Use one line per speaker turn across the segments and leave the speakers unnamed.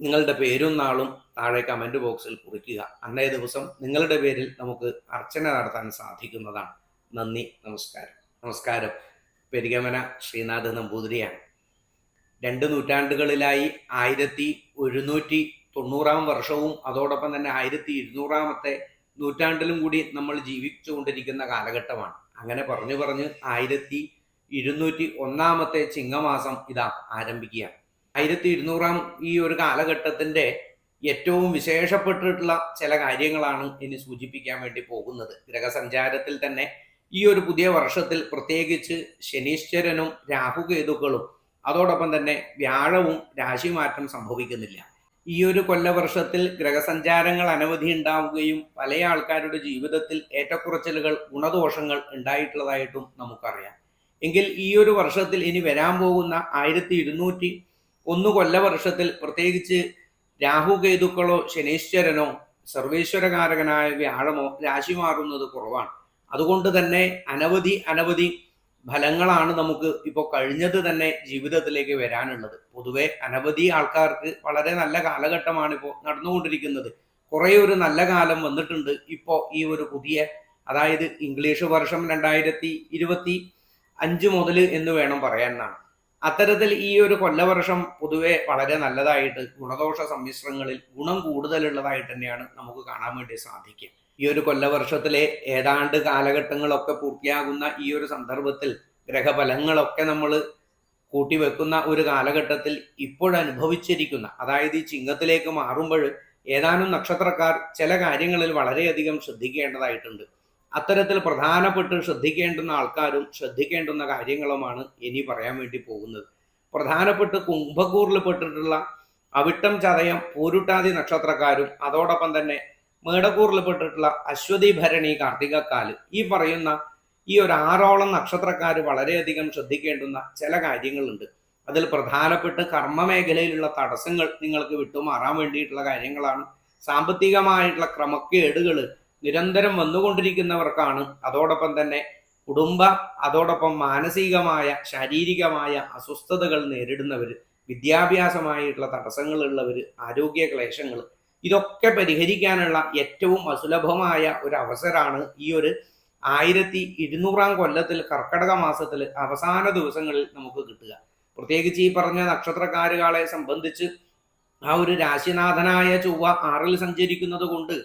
നിങ്ങളുടെ പേരും നാളും താഴെ കമന്റ് ബോക്സിൽ കുറിക്കുക. അന്നേ ദിവസം നിങ്ങളുടെ പേരിൽ നമുക്ക് അർച്ചന നടത്താൻ സാധിക്കുന്നതാണ്. നന്ദി നമസ്കാരം. നമസ്കാരം. പെരികമന ശ്രീനാഥ് നമ്പൂതിരിയാണ്. രണ്ട് നൂറ്റാണ്ടുകളിലായി ആയിരത്തി ഒരുന്നൂറ്റി തൊണ്ണൂറാം വർഷവും അതോടൊപ്പം തന്നെ ആയിരത്തി ഇരുന്നൂറാമത്തെ നൂറ്റാണ്ടിലും കൂടി നമ്മൾ ജീവിച്ചുകൊണ്ടിരിക്കുന്ന കാലഘട്ടമാണ്. അങ്ങനെ പറഞ്ഞു പറഞ്ഞ് ആയിരത്തി ഇരുന്നൂറ്റി ഒന്നാമത്തെ ചിങ്ങമാസം ഇതാ ആരംഭിക്കുകയാണ്. ആയിരത്തി ഇരുന്നൂറാം ഈ ഒരു കാലഘട്ടത്തിന്റെ ഏറ്റവും വിശേഷപ്പെട്ടിട്ടുള്ള ചില കാര്യങ്ങളാണ് ഇനി സൂചിപ്പിക്കാൻ വേണ്ടി പോകുന്നത്. ഗ്രഹസഞ്ചാരത്തിൽ തന്നെ ഈ ഒരു പുതിയ വർഷത്തിൽ പ്രത്യേകിച്ച് ശനീശ്വരനും രാഹുകേതുക്കളും അതോടൊപ്പം തന്നെ വ്യാഴവും രാശിമാറ്റം സംഭവിക്കുന്നില്ല. ഈ ഒരു കൊല്ലവർഷത്തിൽ ഗ്രഹസഞ്ചാരങ്ങൾ അനവധി ഉണ്ടാവുകയും പല ആൾക്കാരുടെ ജീവിതത്തിൽ ഏറ്റക്കുറച്ചിലുകൾ ഗുണദോഷങ്ങൾ ഉണ്ടായിട്ടുള്ളതായിട്ടും നമുക്കറിയാം. എങ്കിൽ ഈ ഒരു വർഷത്തിൽ ഇനി വരാൻ പോകുന്ന ആയിരത്തി ഒന്ന് കൊല്ലവർഷത്തിൽ പ്രത്യേകിച്ച് രാഹുകേതുക്കളോ ശനീശ്വരനോ സർവേശ്വരകാരകനായ വ്യാഴമോ രാശി മാറുന്നത് കുറവാണ്. അതുകൊണ്ട് തന്നെ അനവധി അനവധി ഫലങ്ങളാണ് നമുക്ക് ഇപ്പോൾ കഴിഞ്ഞത് തന്നെ ജീവിതത്തിലേക്ക് വരാനുള്ളത്. പൊതുവെ അനവധി ആൾക്കാർക്ക് വളരെ നല്ല കാലഘട്ടമാണ് ഇപ്പോൾ നടന്നുകൊണ്ടിരിക്കുന്നത്. കുറേ ഒരു നല്ല കാലം വന്നിട്ടുണ്ട് ഇപ്പോൾ ഈ ഒരു പുതിയ അതായത് ഇംഗ്ലീഷ് വർഷം രണ്ടായിരത്തി ഇരുപത്തി അഞ്ച് മുതൽ എന്ന് വേണം പറയാനാണ് അത്തരത്തിൽ ഈ ഒരു കൊല്ലവർഷം പൊതുവെ വളരെ നല്ലതായിട്ട് ഗുണദോഷ സമ്മിശ്രങ്ങളിൽ ഗുണം കൂടുതലുള്ളതായിട്ട് തന്നെയാണ് നമുക്ക് കാണാൻ വേണ്ടി സാധിക്കുക. ഈ ഒരു കൊല്ലവർഷത്തിലെ ഏതാണ്ട് കാലഘട്ടങ്ങളൊക്കെ പൂർത്തിയാകുന്ന ഈ ഒരു സന്ദർഭത്തിൽ ഗ്രഹഫലങ്ങളൊക്കെ നമ്മൾ കൂട്ടിവെക്കുന്ന ഒരു കാലഘട്ടത്തിൽ ഇപ്പോഴനുഭവിച്ചിരിക്കുന്ന അതായത് ഈ ചിങ്ങത്തിലേക്ക് മാറുമ്പോൾ ഏതാനും നക്ഷത്രക്കാർ ചില കാര്യങ്ങളിൽ വളരെയധികം ശ്രദ്ധിക്കേണ്ടതായിട്ടുണ്ട്. അത്തരത്തിൽ പ്രധാനപ്പെട്ട് ശ്രദ്ധിക്കേണ്ടുന്ന ആൾക്കാരും ശ്രദ്ധിക്കേണ്ടുന്ന കാര്യങ്ങളുമാണ് ഇനി പറയാൻ വേണ്ടി പോകുന്നത്. പ്രധാനപ്പെട്ട് കുംഭക്കൂറിൽ പെട്ടിട്ടുള്ള അവിട്ടം ചതയം പൂരുട്ടാതി നക്ഷത്രക്കാരും അതോടൊപ്പം തന്നെ മേടക്കൂറിൽ പെട്ടിട്ടുള്ള അശ്വതി ഭരണി കാർത്തികക്കാൽ ഈ പറയുന്ന ഈ ഒരു ആറോളം നക്ഷത്രക്കാർ വളരെയധികം ശ്രദ്ധിക്കേണ്ടുന്ന ചില കാര്യങ്ങളുണ്ട്. അതിൽ പ്രധാനപ്പെട്ട് കർമ്മ മേഖലയിലുള്ള തടസ്സങ്ങൾ നിങ്ങൾക്ക് വിട്ടുമാറാൻ വേണ്ടിയിട്ടുള്ള കാര്യങ്ങളാണ്. സാമ്പത്തികമായിട്ടുള്ള ക്രമക്കേടുകൾ നിരന്തരം വന്നുകൊണ്ടിരിക്കുന്നവർക്കാണ് അതോടൊപ്പം തന്നെ കുടുംബ അതോടൊപ്പം മാനസികമായ ശാരീരികമായ അസ്വസ്ഥതകൾ നേരിടുന്നവർ വിദ്യാഭ്യാസമായിട്ടുള്ള തടസ്സങ്ങളുള്ളവർ ആരോഗ്യ ക്ലേശങ്ങൾ ഇതൊക്കെ പരിഹരിക്കാനുള്ള ഏറ്റവും അസുലഭമായ ഒരു അവസരമാണ് ഈ ഒരു ആയിരത്തി ഇരുന്നൂറാം കൊല്ലത്തിൽ കർക്കടക മാസത്തിൽ അവസാന ദിവസങ്ങളിൽ നമുക്ക് കിട്ടുക. പ്രത്യേകിച്ച് ഈ പറഞ്ഞ നക്ഷത്രക്കാരുകളെ സംബന്ധിച്ച് ആ ഒരു രാശിനാഥനായ ചൊവ്വ ആറിൽ സഞ്ചരിക്കുന്നത് കൊണ്ട്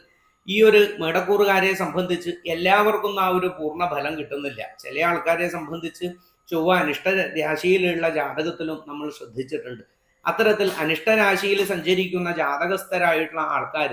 ഈ ഒരു മേടക്കൂറുകാരെ സംബന്ധിച്ച് എല്ലാവർക്കും ആ ഒരു പൂർണ ഫലം കിട്ടുന്നില്ല. ചില ആൾക്കാരെ സംബന്ധിച്ച് ചൊവ്വ അനിഷ്ട രാശിയിലുള്ള ജാതകത്തിലും നമ്മൾ ശ്രദ്ധിച്ചിട്ടുണ്ട്. അത്തരത്തിൽ അനിഷ്ടരാശിയിൽ സഞ്ചരിക്കുന്ന ജാതകസ്ഥരായിട്ടുള്ള ആൾക്കാർ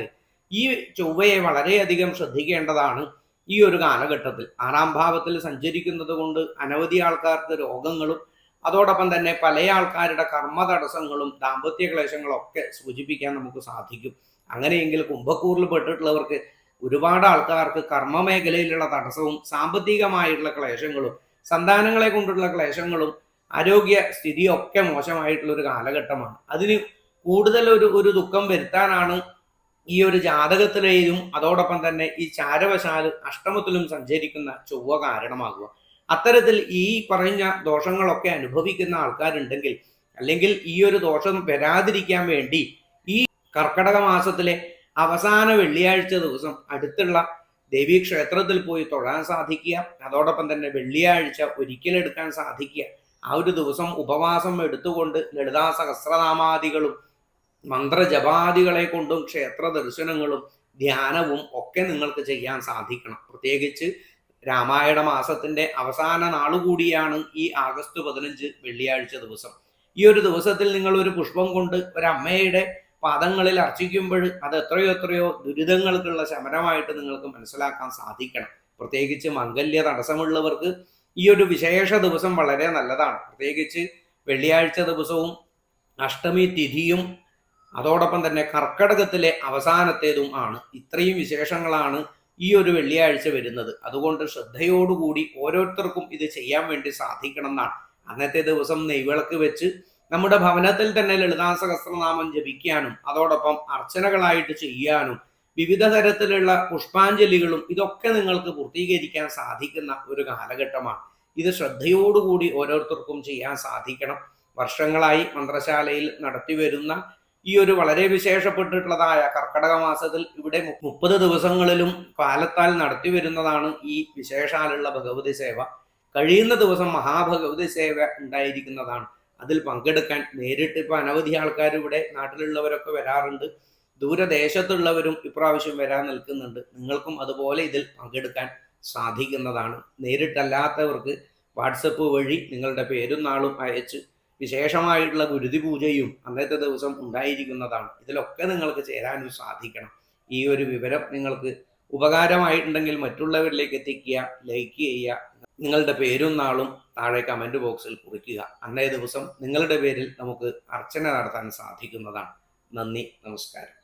ഈ ചൊവ്വയെ വളരെയധികം ശ്രദ്ധിക്കേണ്ടതാണ് ഈ ഒരു കാലഘട്ടത്തിൽ. ആറാം ഭാവത്തിൽ സഞ്ചരിക്കുന്നത് കൊണ്ട് അനവധി ആൾക്കാർക്ക് രോഗങ്ങളും അതോടൊപ്പം തന്നെ പല ആൾക്കാരുടെ കർമ്മ തടസ്സങ്ങളും ദാമ്പത്യ ക്ലേശങ്ങളും ഒക്കെ സൂചിപ്പിക്കാൻ നമുക്ക് സാധിക്കും. അങ്ങനെയെങ്കിൽ കുംഭക്കൂറിൽ പെട്ടിട്ടുള്ളവർക്ക് ഒരുപാട് ആൾക്കാർക്ക് കർമ്മ മേഖലയിലുള്ള തടസ്സവും സാമ്പത്തികമായിട്ടുള്ള ക്ലേശങ്ങളും സന്താനങ്ങളെ കൊണ്ടുള്ള ക്ലേശങ്ങളും ആരോഗ്യ സ്ഥിതിയൊക്കെ മോശമായിട്ടുള്ള ഒരു കാലഘട്ടമാണ്. അതിന് കൂടുതൽ ഒരു ഒരു ദുഃഖം വരുത്താനാണ് ഈ ഒരു ജാതകത്തിലെയും അതോടൊപ്പം തന്നെ ഈ ചാരവശാൽ അഷ്ടമത്തിലും സഞ്ചരിക്കുന്ന ചൊവ്വ കാരണമാകുക. അത്തരത്തിൽ ഈ പറഞ്ഞ ദോഷങ്ങളൊക്കെ അനുഭവിക്കുന്ന ആൾക്കാരുണ്ടെങ്കിൽ അല്ലെങ്കിൽ ഈ ഒരു ദോഷം വരാതിരിക്കാൻ വേണ്ടി കർക്കടക മാസത്തിലെ അവസാന വെള്ളിയാഴ്ച ദിവസം അടുത്തുള്ള ദേവീ ക്ഷേത്രത്തിൽ പോയി തൊഴാൻ സാധിക്കുക. അതോടൊപ്പം തന്നെ വെള്ളിയാഴ്ച ഒരിക്കലെടുക്കാൻ സാധിക്കുക. ആ ഒരു ദിവസം ഉപവാസം എടുത്തുകൊണ്ട് ലളിതാ സഹസ്രനാമാദികളും മന്ത്രജപാദികളെ കൊണ്ടും ക്ഷേത്ര ദർശനങ്ങളും ധ്യാനവും ഒക്കെ നിങ്ങൾക്ക് ചെയ്യാൻ സാധിക്കണം. പ്രത്യേകിച്ച് രാമായണ മാസത്തിന്റെ അവസാന നാളുകൂടിയാണ് ഈ ആഗസ്റ്റ് പതിനഞ്ച് വെള്ളിയാഴ്ച ദിവസം. ഈ ഒരു ദിവസത്തിൽ നിങ്ങൾ ഒരു പുഷ്പം കൊണ്ട് ഒരു ഒരമ്മയുടെ പാദങ്ങളിൽ അർച്ചിക്കുമ്പോൾ അത് എത്രയോ എത്രയോ ദുരിതങ്ങൾക്കുള്ള ശമനമായിട്ട് നിങ്ങൾക്ക് മനസ്സിലാക്കാൻ സാധിക്കണം. പ്രത്യേകിച്ച് മംഗല്യ തടസ്സമുള്ളവർക്ക് ഈ ഒരു വിശേഷ ദിവസം വളരെ നല്ലതാണ്. പ്രത്യേകിച്ച് വെള്ളിയാഴ്ച ദിവസവും അഷ്ടമി തിഥിയും അതോടൊപ്പം തന്നെ കർക്കടകത്തിലെ അവസാനത്തേതും ആണ്. ഇത്രയും വിശേഷങ്ങളാണ് ഈ ഒരു വെള്ളിയാഴ്ച വരുന്നത്. അതുകൊണ്ട് ശ്രദ്ധയോടുകൂടി ഓരോരുത്തർക്കും ഇത് ചെയ്യാൻ വേണ്ടി സാധിക്കണം എന്നാണ്. അന്നത്തെ ദിവസം നെയ്വിളക്ക് വെച്ച് നമ്മുടെ ഭവനത്തിൽ തന്നെ ലളിതാ സഹസ്രനാമം ജപിക്കാനും അതോടൊപ്പം അർച്ചനകളായിട്ട് ചെയ്യാനും വിവിധ തരത്തിലുള്ള പുഷ്പാഞ്ജലികളും ഇതൊക്കെ നിങ്ങൾക്ക് പൂർത്തീകരിക്കാൻ സാധിക്കുന്ന ഒരു കാലഘട്ടമാണ്. ഇത് ശ്രദ്ധയോടുകൂടി ഓരോരുത്തർക്കും ചെയ്യാൻ സാധിക്കണം. വർഷങ്ങളായി മന്ത്രശാലയിൽ നടത്തി വരുന്ന ഈ ഒരു വളരെ വിശേഷപ്പെട്ടിട്ടുള്ളതായ കർക്കടക മാസത്തിൽ ഇവിടെ മുപ്പത് ദിവസങ്ങളിലും കാലത്താൽ നടത്തി വരുന്നതാണ് ഈ വിശേഷാലുള്ള ഭഗവതി സേവ. കഴിയുന്ന ദിവസം മഹാഭഗവതി സേവ ഉണ്ടായിരിക്കുന്നതാണ്. അതിൽ പങ്കെടുക്കാൻ നേരിട്ട് ഇപ്പൊ അനവധി ആൾക്കാർ ഇവിടെ നാട്ടിലുള്ളവരൊക്കെ വരാറുണ്ട്. ദൂരദേശത്തുള്ളവരും ഇപ്രാവശ്യം വരാൻ നിൽക്കുന്നുണ്ട്. നിങ്ങൾക്കും അതുപോലെ ഇതിൽ പങ്കെടുക്കാൻ സാധിക്കുന്നതാണ്. നേരിട്ടല്ലാത്തവർക്ക് വാട്സപ്പ് വഴി നിങ്ങളുടെ പേരും നാളും അയച്ച് വിശേഷമായിട്ടുള്ള ഗുരുതി പൂജയും അന്നത്തെ ദിവസം ഉണ്ടായിരിക്കുന്നതാണ്. ഇതിലൊക്കെ നിങ്ങൾക്ക് ചേരാനും സാധിക്കണം. ഈ ഒരു വിവരം നിങ്ങൾക്ക് ഉപകാരമായിട്ടുണ്ടെങ്കിൽ മറ്റുള്ളവരിലേക്ക് എത്തിക്കുക ലൈക്ക് ചെയ്യുക. നിങ്ങളുടെ പേരും നാളും താഴെ കമന്റ് ബോക്സിൽ കുറിക്കുക. അന്നേ ദിവസം നിങ്ങളുടെ പേരിൽ നമുക്ക് അർച്ചന നടത്താൻ സാധിക്കുന്നതാണ്. നന്ദി നമസ്കാരം.